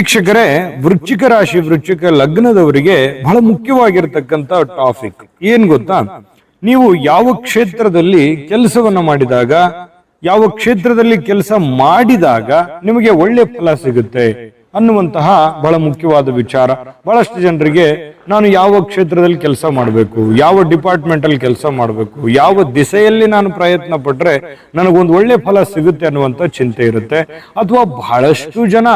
ವೀಕ್ಷಕರೇ ವೃಶ್ಚಿಕ ರಾಶಿ, ವೃಶ್ಚಿಕ ಲಗ್ನದವರಿಗೆ ಬಹಳ ಮುಖ್ಯವಾಗಿರತಕ್ಕಂತ ಟಾಪಿಕ್ ಏನ್ ಗೊತ್ತಾ? ನೀವು ಯಾವ ಕ್ಷೇತ್ರದಲ್ಲಿ ಕೆಲಸವನ್ನ ಮಾಡಿದಾಗ, ಯಾವ ಕ್ಷೇತ್ರದಲ್ಲಿ ಕೆಲಸ ಮಾಡಿದಾಗ ನಿಮಗೆ ಒಳ್ಳೆ ಫಲ ಸಿಗುತ್ತೆ ಅನ್ನುವಂತಹ ಬಹಳ ಮುಖ್ಯವಾದ ವಿಚಾರ. ಬಹಳಷ್ಟು ಜನರಿಗೆ, ನಾನು ಯಾವ ಕ್ಷೇತ್ರದಲ್ಲಿ ಕೆಲಸ ಮಾಡಬೇಕು, ಯಾವ ಡಿಪಾರ್ಟ್ಮೆಂಟ್ ಅಲ್ಲಿ ಕೆಲಸ ಮಾಡಬೇಕು, ಯಾವ ದಿಸೆಯಲ್ಲಿ ನಾನು ಪ್ರಯತ್ನ ಪಟ್ರೆ ನನಗೊಂದು ಒಳ್ಳೆ ಫಲ ಸಿಗುತ್ತೆ ಅನ್ನುವಂತ ಚಿಂತೆ ಇರುತ್ತೆ. ಅಥವಾ ಬಹಳಷ್ಟು ಜನ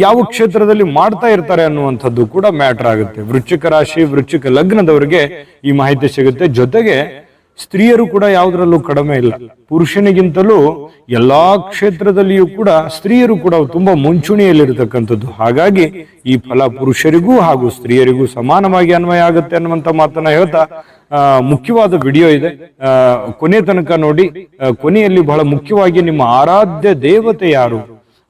ಯಾವ ಕ್ಷೇತ್ರದಲ್ಲಿ ಮಾಡ್ತಾ ಇರ್ತಾರೆ ಅನ್ನುವಂಥದ್ದು ಕೂಡ ಮ್ಯಾಟರ್ ಆಗುತ್ತೆ. ವೃಶ್ಚಿಕ ರಾಶಿ ವೃಶ್ಚಿಕ ಲಗ್ನದವರಿಗೆ ಈ ಮಾಹಿತಿ ಸಿಗುತ್ತೆ. ಜೊತೆಗೆ ಸ್ತ್ರೀಯರು ಕೂಡ ಯಾವುದರಲ್ಲೂ ಕಡಿಮೆ ಇಲ್ಲ. ಪುರುಷನಿಗಿಂತಲೂ ಎಲ್ಲಾ ಕ್ಷೇತ್ರದಲ್ಲಿಯೂ ಕೂಡ ಸ್ತ್ರೀಯರು ಕೂಡ ತುಂಬಾ ಮುಂಚೂಣಿಯಲ್ಲಿರತಕ್ಕಂಥದ್ದು. ಹಾಗಾಗಿ ಈ ಫಲ ಪುರುಷರಿಗೂ ಹಾಗೂ ಸ್ತ್ರೀಯರಿಗೂ ಸಮಾನವಾಗಿ ಅನ್ವಯ ಆಗುತ್ತೆ ಅನ್ನುವಂತ ಮಾತನ್ನ ಹೇಳ್ತಾ ಆ, ಮುಖ್ಯವಾದ ವಿಡಿಯೋ ಇದೆ. ಕೊನೆ ತನಕ ನೋಡಿ ಕೊನೆಯಲ್ಲಿ ಬಹಳ ಮುಖ್ಯವಾಗಿ ನಿಮ್ಮ ಆರಾಧ್ಯ ದೇವತೆ ಯಾರು?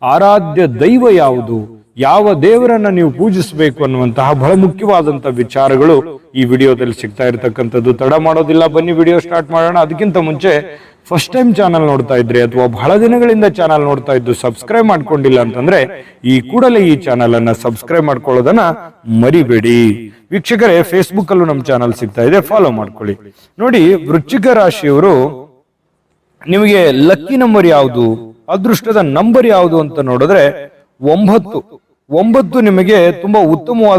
ಆರಾಧ್ಯ ದೈವ ಯಾವುದು? ಯಾವ ದೇವರನ್ನ ನೀವು ಪೂಜಿಸಬೇಕು ಅನ್ನುವಂತಹ ಬಹಳ ಮುಖ್ಯವಾದಂತಹ ವಿಚಾರಗಳು ಈ ವಿಡಿಯೋದಲ್ಲಿ ಸಿಗ್ತಾ ಇರತಕ್ಕಂಥದ್ದು. ತಡ ಮಾಡೋದಿಲ್ಲ, ಬನ್ನಿ ವಿಡಿಯೋ ಸ್ಟಾರ್ಟ್ ಮಾಡೋಣ. ಅದಕ್ಕಿಂತ ಮುಂಚೆ ಫಸ್ಟ್ ಟೈಮ್ ಚಾನಲ್ ನೋಡ್ತಾ ಇದ್ರಿ ಅಥವಾ ಬಹಳ ದಿನಗಳಿಂದ ಚಾನಲ್ ನೋಡ್ತಾ ಇದ್ದು ಸಬ್ಸ್ಕ್ರೈಬ್ ಮಾಡ್ಕೊಂಡಿಲ್ಲ ಅಂತಂದ್ರೆ ಈ ಕೂಡಲೇ ಈ ಚಾನಲ್ ಅನ್ನ ಸಬ್ಸ್ಕ್ರೈಬ್ ಮಾಡ್ಕೊಳ್ಳೋದನ್ನ ಮರಿಬೇಡಿ. ವೀಕ್ಷಕರೇ ಫೇಸ್ಬುಕ್ ಅಲ್ಲೂ ನಮ್ಮ ಚಾನಲ್ ಸಿಗ್ತಾ ಇದೆ. ಫಾಲೋ ಮಾಡ್ಕೊಳ್ಳಿ. ನೋಡಿ, ವೃಶ್ಚಿಕ ರಾಶಿಯವರು ನಿಮಗೆ ಲಕ್ಕಿ ನಂಬರ್ ಯಾವುದು? ಅದೃಷ್ಟದ ನಂಬರ್ ಯಾವುದು ಅಂತ ನೋಡಿದ್ರೆ ಒಂಬತ್ತು. ಒಂಬತ್ತು ನಿಮಗೆ ತುಂಬಾ ಉತ್ತಮವಾದ